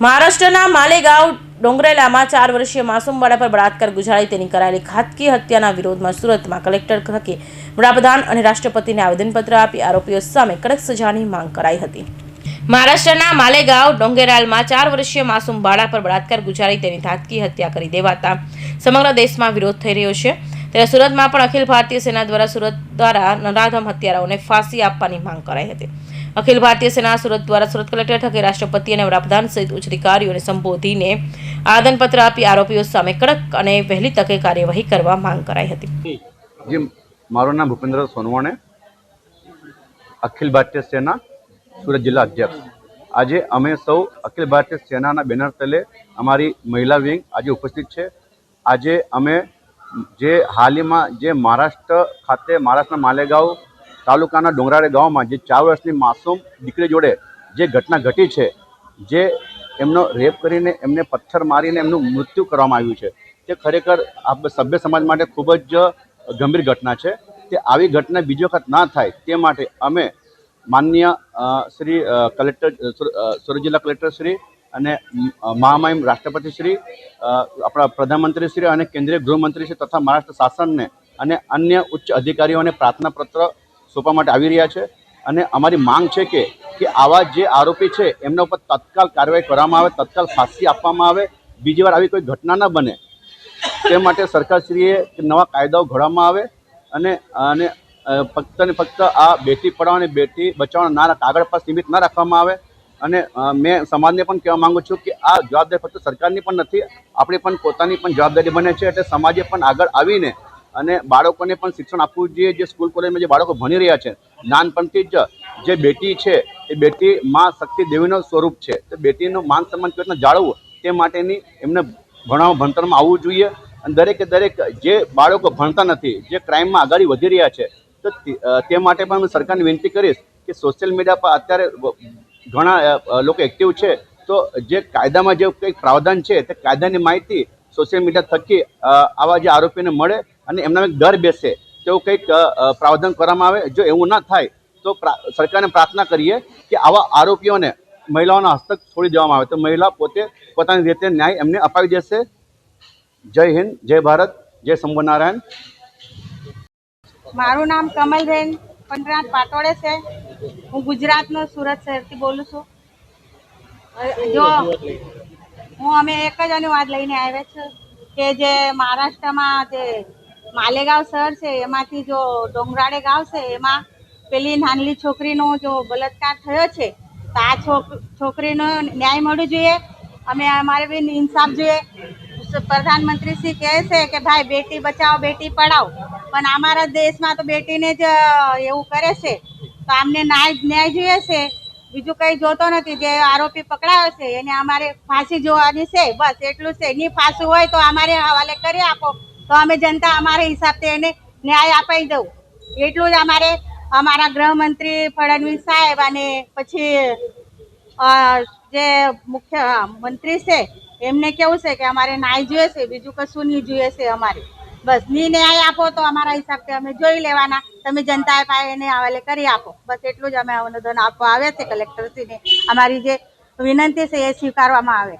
મહારાષ્ટ્રના માલેગાંવ ડોંગરેલામાં ચાર વર્ષીય માસૂમ બાળા પર બળાત્કાર ગુજારી તેની કરાયેલી ઘાતકી હત્યાના વિરોધમાં સુરતમાં કલેક્ટર થકી વડાપ્રધાન અને રાષ્ટ્રપતિને આવેદનપત્ર આપી આરોપીઓ સામે કડક સજાની માંગ કરાઈ હતી. મહારાષ્ટ્રના માલેગાંવ ડોંગેરાલમાં ચાર વર્ષીય માસૂમ બાળા પર બળાત્કાર ગુજારી તેની ઘાતકી હત્યા કરી દેવાતા સમગ્ર દેશમાં વિરોધ થઈ રહ્યો છે. ત્યારે સુરતમાં પણ અખિલ ભારતીય સેના દ્વારા સુરત દ્વારા નરાધમ હત્યારાઓને ફાંસી આપવાની માંગ કરાઈ હતી. અખિલ ભારતીય સેના સુરત દ્વારા સુરત કલેક્ટર થકી રાષ્ટ્રપતિ અને વડાપ્રધાન સહિત ઉચ્ચ અધિકારીઓને સંબોધીને આદનપત્ર આપી આરોપીઓ સામે કડક અને વહેલી તકે કાર્યવાહી કરવા માંગ કરાઈ હતી. જી, મારું નામ ભૂપેન્દ્ર સોનવાણે, અખિલ ભારતીય સેના, સુરત જિલ્લા અધ્યક્ષ. આજે અમે સૌ અખિલ ભારતીય સેનાના બેનર તલે અમારી મહિલા વિંગ આજે ઉપસ્થિત છે. આજે અમે જે હાલમાં જે મહારાષ્ટ્ર ખાતે, મહારાષ્ટ્રના માલેગાંવ તાલુકાના ડોંગરાળે ગામમાં જે ચાર વર્ષની માસૂમ દીકરી જોડે જે ઘટના ઘટી છે, જે એમનો રેપ કરીને એમને પથ્થર મારીને એમનું મૃત્યુ કરવામાં આવ્યું છે, તે ખરેખર સભ્ય સમાજ માટે ખૂબ જ ગંભીર ઘટના છે. તે આવી ઘટના બીજી વખત ના થાય તે માટે અમે માનનીય શ્રી કલેક્ટર સુરત જિલ્લા કલેક્ટર શ્રી અને મહામહિમ રાષ્ટ્રપતિ શ્રી આપણા પ્રધાનમંત્રી શ્રી અને કેન્દ્રીય ગૃહમંત્રી શ્રી તથા મહારાષ્ટ્ર શાસનને અને અન્ય ઉચ્ચ અધિકારીઓને પ્રાર્થના પત્ર સોંપવા માટે આવી રહ્યા છે. અને અમારી માંગ છે કે કે આવા જે આરોપી છે, એમના ઉપર તત્કાલ કાર્યવાહી કરવામાં આવે, તત્કાલ ફાંસી આપવામાં આવે, બીજી વાર આવી કોઈ ઘટના ન બને, તે માટે સરકારશ્રીએ નવા કાયદાઓ ઘડવામાં આવે અને અને ફક્ત ને ફક્ત આ બેટી પઢાઓ અને બેટી બચાવવાના ના કાગળ પર સીમિત ના રાખવામાં આવે. અને મેં સમાજને પણ કહેવા માંગુ છું કે આ જવાબદારી ફક્ત સરકારની પણ નથી, આપણી પણ પોતાની પણ જવાબદારી બને છે. એટલે સમાજે પણ આગળ આવીને અને બાળકોને પણ શિક્ષણ આપવું જોઈએ. જે સ્કૂલ કોલેજમાં જે બાળકો ભણી રહ્યા છે, નાનપણથી જ જે બેટી છે, એ બેટી માં શક્તિ દેવીનું સ્વરૂપ છે. તો બેટીનું માન સન્માન કેવી રીતના જાળવવું, તે માટેની એમને ભણાવ, ભણતરમાં આવવું જોઈએ. અને દરેકે દરેક જે બાળકો ભણતા નથી, જે ક્રાઇમમાં આગળ વધી રહ્યા છે, તો તે- માટે પણ હું સરકારને વિનંતી કરીશ કે સોશિયલ મીડિયા પર અત્યારે ઘણા લોકો એક્ટિવ છે. તો જે કાયદામાં જે કંઈક પ્રાવધાન છે, તે કાયદાની માહિતી સોશિયલ મીડિયા થકી આવા જે આરોપીને મળે અને એમના એક ડર બેસે. તેવું કંઈક પ્રાવધાન કરવામાં આવે. જો એવું ના થાય, તો સરકારને પ્રાર્થના કરીએ કે આવા આરોપીઓને મહિલાઓના હસ્તક છોડી દેવામાં આવે. તો મહિલા પોતે પોતાની રીતે ન્યાય એમને અપાવી દેશે. જય હિન્દ, જય ભારત, જય શંભુનારાયણ મારું નામ કમલબેન પંડરાત પાટોળે છે. હું ગુજરાતનો સુરત શહેરથી બોલું છું. જો, હું, અમે એક જ અનુવાદ લઈને આવ્યા છું કે જે મહારાષ્ટ્રમાં જે માલેગાંવ શહેર છે, એમાંથી જો ડોંગરાળે ગાંવ છે, એમાં પેલી નાનલી છોકરીનો જો બલાત્કાર થયો છે, તો આ છોક, છોકરીનો ન્યાય મળવું જોઈએ. અમે અમારે બી ઇન્સાફ જોઈએ. પ્રધાનમંત્રી શ્રી કહે છે કે, ભાઈ, બેટી બચાવો, બેટી પઢાઓ પણ અમારા દેશમાં તો બેટીને જ એવું કરે છે. તો અમને ન્યાય ન્યાય જોઈએ છે. બીજું કંઈ જોતો નથી. જે આરોપી પકડાયો છે, એને અમારે ફાંસી જોવાની છે. બસ એટલું છે. નહીં ફાંસી હોય તો અમારે હવાલે કરી આપો. તો અમે જનતા અમારા હિસાબથી એને ન્યાય અપાઈ દઉં. એટલું જ અમારે, અમારા ગૃહમંત્રી ફડણવીસ સાહેબ અને પછી જે મુખ્ય મંત્રી છે, એમને કેવું છે કે અમારે ન્યાય જોઈએ છે, બીજું કશું નહીં જોઈએ છે અમારે. બસની ન્યાય આપો તો અમારા હિસાબથી અમે જોઈ લેવાના. તમે જનતાએ પાસે એને હવાલે કરી આપો. બસ, એટલું જ અમે અનુદાન આપવા આવે છે કલેક્ટરશ્રીને. અમારી જે વિનંતી છે એ સ્વીકારવામાં આવે.